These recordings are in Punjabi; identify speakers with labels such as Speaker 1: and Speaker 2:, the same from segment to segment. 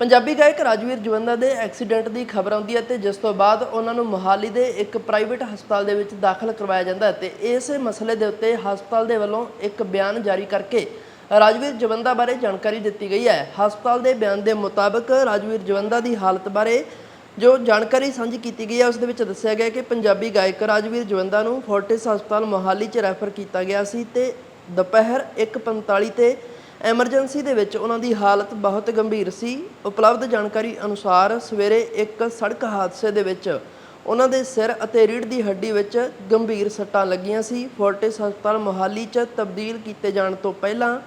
Speaker 1: ਪੰਜਾਬੀ ਗਾਇਕ ਰਾਜਵੀਰ ਜਵੰਦਾ ਦੇ ਐਕਸੀਡੈਂਟ ਦੀ ਖਬਰ ਆਉਂਦੀ ਹੈ ਤੇ ਜਿਸ ਤੋਂ ਬਾਅਦ ਉਹਨਾਂ ਨੂੰ ਮੋਹਾਲੀ ਦੇ ਇੱਕ ਪ੍ਰਾਈਵੇਟ ਹਸਪਤਾਲ ਦੇ ਵਿੱਚ ਦਾਖਲ ਕਰਵਾਇਆ ਜਾਂਦਾ ਹੈ ਤੇ ਇਸੇ ਮਸਲੇ ਦੇ ਉੱਤੇ ਹਸਪਤਾਲ ਦੇ ਵੱਲੋਂ ਇੱਕ ਬਿਆਨ ਜਾਰੀ ਕਰਕੇ ਰਾਜਵੀਰ ਜਵੰਦਾ ਬਾਰੇ ਜਾਣਕਾਰੀ ਦਿੱਤੀ ਗਈ ਹੈ। ਹਸਪਤਾਲ ਦੇ ਬਿਆਨ ਦੇ ਮੁਤਾਬਕ ਰਾਜਵੀਰ ਜਵੰਦਾ ਦੀ ਹਾਲਤ ਬਾਰੇ ਜੋ ਜਾਣਕਾਰੀ ਸਾਂਝੀ ਕੀਤੀ ਗਈ ਹੈ, ਉਸ ਦੇ ਵਿੱਚ ਦੱਸਿਆ ਗਿਆ ਕਿ ਪੰਜਾਬੀ ਗਾਇਕ ਰਾਜਵੀਰ ਜਵੰਦਾ ਨੂੰ ਫੋਰਟਿਸ ਹਸਪਤਾਲ ਮੋਹਾਲੀ 'ਚ ਰੈਫਰ ਕੀਤਾ ਗਿਆ ਸੀ ਤੇ ਦੁਪਹਿਰ 1:45 ਤੇ ਐਮਰਜੈਂਸੀ ਦੇ ਵਿੱਚ ਉਹਨਾਂ ਦੀ ਹਾਲਤ ਬਹੁਤ ਗੰਭੀਰ ਸੀ। ਉਪਲਬਧ ਜਾਣਕਾਰੀ ਅਨੁਸਾਰ ਸਵੇਰੇ ਇੱਕ ਸੜਕ ਹਾਦਸੇ ਦੇ ਵਿੱਚ ਉਹਨਾਂ ਦੇ ਸਿਰ ਅਤੇ ਰੀੜ੍ਹ ਦੀ ਹੱਡੀ ਵਿੱਚ ਗੰਭੀਰ ਸੱਟਾਂ ਲੱਗੀਆਂ ਸੀ। ਫੋਰਟਿਸ ਹਸਪਤਾਲ ਮੋਹਾਲੀ 'ਚ ਤਬਦੀਲ ਕੀਤੇ ਜਾਣ ਤੋਂ ਪਹਿਲਾਂ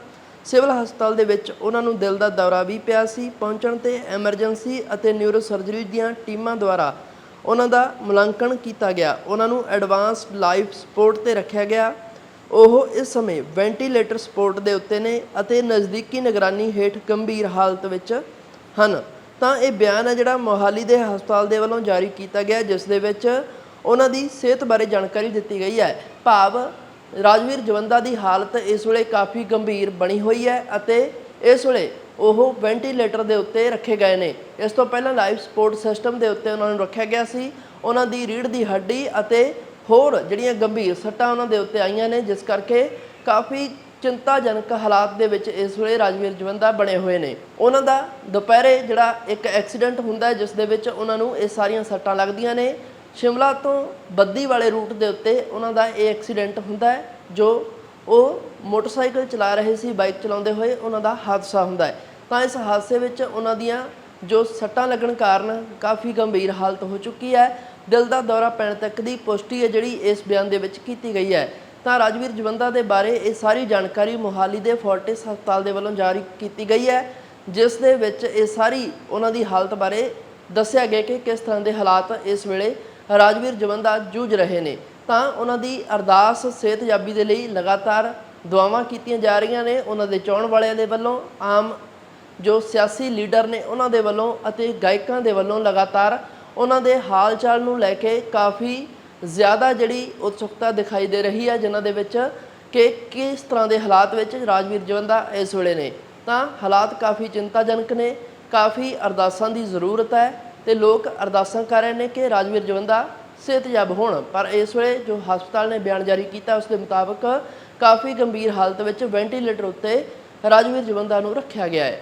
Speaker 1: ਸਿਵਲ ਹਸਪਤਾਲ ਦੇ ਵਿੱਚ ਉਹਨਾਂ ਨੂੰ ਦਿਲ ਦਾ ਦੌਰਾ ਵੀ ਪਿਆ ਸੀ। ਪਹੁੰਚਣ ਤੇ ਐਮਰਜੈਂਸੀ ਅਤੇ ਨਿਊਰੋ ਸਰਜਰੀ ਦੀਆਂ ਟੀਮਾਂ ਦੁਆਰਾ ਉਹਨਾਂ ਦਾ ਮੁਲਾਂਕਣ ਕੀਤਾ ਗਿਆ। ਉਹਨਾਂ ਨੂੰ ਐਡਵਾਂਸ ਲਾਈਫ ਸਪੋਰਟ ਤੇ ਰੱਖਿਆ ਗਿਆ। ਉਹ ਇਸ ਸਮੇਂ ਵੈਂਟੀਲੇਟਰ ਸਪੋਰਟ ਦੇ ਉੱਤੇ ਨੇ ਅਤੇ ਨਜ਼ਦੀਕੀ ਨਿਗਰਾਨੀ ਹੇਠ ਗੰਭੀਰ ਹਾਲਤ ਵਿੱਚ ਹਨ। ਤਾਂ ਇਹ ਬਿਆਨ ਹੈ ਜਿਹੜਾ ਮੋਹਾਲੀ ਦੇ ਹਸਪਤਾਲ ਦੇ ਵੱਲੋਂ ਜਾਰੀ ਕੀਤਾ ਗਿਆ ਜਿਸ ਦੇ ਵਿੱਚ ਉਹਨਾਂ ਦੀ ਸਿਹਤ ਬਾਰੇ ਜਾਣਕਾਰੀ ਦਿੱਤੀ ਗਈ ਹੈ। ਭਾਵ ਰਾਜਵੀਰ ਜਵੰਦਾ ਦੀ ਹਾਲਤ ਇਸ ਵੇਲੇ ਕਾਫੀ ਗੰਭੀਰ ਬਣੀ ਹੋਈ ਹੈ ਅਤੇ ਇਸ ਵੇਲੇ ਉਹ ਵੈਂਟੀਲੇਟਰ ਦੇ ਉੱਤੇ ਰੱਖੇ ਗਏ ਨੇ। ਇਸ ਤੋਂ ਪਹਿਲਾਂ ਲਾਈਫ ਸਪੋਰਟ ਸਿਸਟਮ ਦੇ ਉੱਤੇ ਉਹਨਾਂ ਨੂੰ ਰੱਖਿਆ ਗਿਆ ਸੀ। ਉਹਨਾਂ ਦੀ ਰੀੜ੍ਹ ਦੀ ਹੱਡੀ ਅਤੇ ਹੋਰ ਜਿਹੜੀਆਂ ਗੰਭੀਰ ਸੱਟਾਂ ਉਹਨਾਂ ਦੇ ਉੱਤੇ ਆਈਆਂ ਨੇ, ਜਿਸ ਕਰਕੇ ਕਾਫੀ ਚਿੰਤਾਜਨਕ ਹਾਲਾਤ ਦੇ ਵਿੱਚ ਇਸ ਵੇਲੇ ਰਾਜਵੀਰ ਜਵੰਦਾ ਬਣੇ ਹੋਏ ਨੇ। ਉਹਨਾਂ ਦਾ ਦੁਪਹਿਰੇ ਜਿਹੜਾ ਇੱਕ ਐਕਸੀਡੈਂਟ ਹੁੰਦਾ ਜਿਸ ਦੇ ਵਿੱਚ ਉਹਨਾਂ ਨੂੰ ਇਹ ਸਾਰੀਆਂ ਸੱਟਾਂ ਲੱਗਦੀਆਂ ਨੇ। ਸ਼ਿਮਲਾ ਤੋਂ ਬੱਦੀ ਵਾਲੇ ਰੂਟ ਦੇ ਉੱਤੇ ਉਹਨਾਂ ਦਾ ਇਹ ਐਕਸੀਡੈਂਟ ਹੁੰਦਾ ਹੈ, ਜੋ ਉਹ ਮੋਟਰਸਾਈਕਲ ਚਲਾ ਰਹੇ ਸੀ, ਬਾਈਕ ਚਲਾਉਂਦੇ ਹੋਏ ਉਹਨਾਂ ਦਾ ਹਾਦਸਾ ਹੁੰਦਾ ਹੈ। ਤਾਂ ਇਸ ਹਾਦਸੇ ਵਿੱਚ ਉਹਨਾਂ ਦੀਆਂ ਜੋ ਸੱਟਾਂ ਲੱਗਣ ਕਾਰਨ ਕਾਫੀ ਗੰਭੀਰ ਹਾਲਤ ਹੋ ਚੁੱਕੀ ਹੈ। ਦਿਲ ਦਾ ਦੌਰਾ ਪੈਣ ਤੱਕ ਦੀ ਪੁਸ਼ਟੀ ਹੈ ਜਿਹੜੀ ਇਸ ਬਿਆਨ ਦੇ ਵਿੱਚ ਕੀਤੀ ਗਈ ਹੈ। ਤਾਂ ਰਾਜਵੀਰ ਜਵੰਦਾ ਦੇ ਬਾਰੇ ਇਹ ਸਾਰੀ ਜਾਣਕਾਰੀ ਮੋਹਾਲੀ ਦੇ ਫੋਰਟਿਸ ਹਸਪਤਾਲ ਦੇ ਵੱਲੋਂ ਜਾਰੀ ਕੀਤੀ ਗਈ ਹੈ। ਜਿਸ ਦੇ ਵਿੱਚ ਇਹ ਸਾਰੀ ਉਹਨਾਂ ਦੀ ਹਾਲਤ ਬਾਰੇ ਦੱਸਿਆ ਗਿਆ ਕਿ ਕਿਸ ਤਰ੍ਹਾਂ ਦੇ ਹਾਲਾਤ ਇਸ ਵੇਲੇ ਰਾਜਵੀਰ ਜਵੰਦਾ ਜੂਝ ਰਹੇ ਨੇ। ਤਾਂ ਉਹਨਾਂ ਦੀ ਅਰਦਾਸ ਸਿਹਤਯਾਬੀ ਦੇ ਲਈ ਲਗਾਤਾਰ ਦੁਆਵਾਂ ਕੀਤੀਆਂ ਜਾ ਰਹੀਆਂ ਨੇ। ਉਹਨਾਂ ਦੇ ਚਾਹਣ ਵਾਲਿਆਂ ਦੇ ਵੱਲੋਂ ਆਮ ਜੋ ਸਿਆਸੀ ਲੀਡਰ ਨੇ ਉਹਨਾਂ ਦੇ ਵੱਲੋਂ ਅਤੇ ਗਾਇਕਾਂ ਦੇ ਵੱਲੋਂ ਲਗਾਤਾਰ ਉਹਨਾਂ ਦੇ ਹਾਲ ਚਾਲ ਨੂੰ ਲੈ ਕੇ ਕਾਫੀ ਜ਼ਿਆਦਾ ਜਿਹੜੀ ਉਤਸੁਕਤਾ ਦਿਖਾਈ ਦੇ ਰਹੀ ਹੈ, ਜਿਨ੍ਹਾਂ ਦੇ ਵਿੱਚ ਕਿ ਕਿਸ ਤਰ੍ਹਾਂ ਦੇ ਹਾਲਾਤ ਵਿੱਚ ਰਾਜਵੀਰ ਜਵੰਦਾ ਇਸ ਵੇਲੇ ਨੇ। ਤਾਂ ਹਾਲਾਤ ਕਾਫੀ ਚਿੰਤਾਜਨਕ ਨੇ, ਕਾਫੀ ਅਰਦਾਸਾਂ ਦੀ ਜ਼ਰੂਰਤ ਹੈ ਤੇ ਲੋਕ ਅਰਦਾਸਾਂ ਕਰ ਰਹੇ ਨੇ ਕਿ ਰਾਜਵੀਰ ਜਵੰਦਾ ਸਿਹਤਯਾਬ ਹੋਣ। ਪਰ ਇਸ ਵੇਲੇ ਜੋ ਹਸਪਤਾਲ ਨੇ ਬਿਆਨ ਜਾਰੀ ਕੀਤਾ, ਉਸ ਦੇ ਮੁਤਾਬਕ ਕਾਫੀ ਗੰਭੀਰ ਹਾਲਤ ਵਿੱਚ ਵੈਂਟੀਲੇਟਰ ਉੱਤੇ ਰਾਜਵੀਰ ਜਵੰਦਾ ਨੂੰ ਰੱਖਿਆ ਗਿਆ ਹੈ।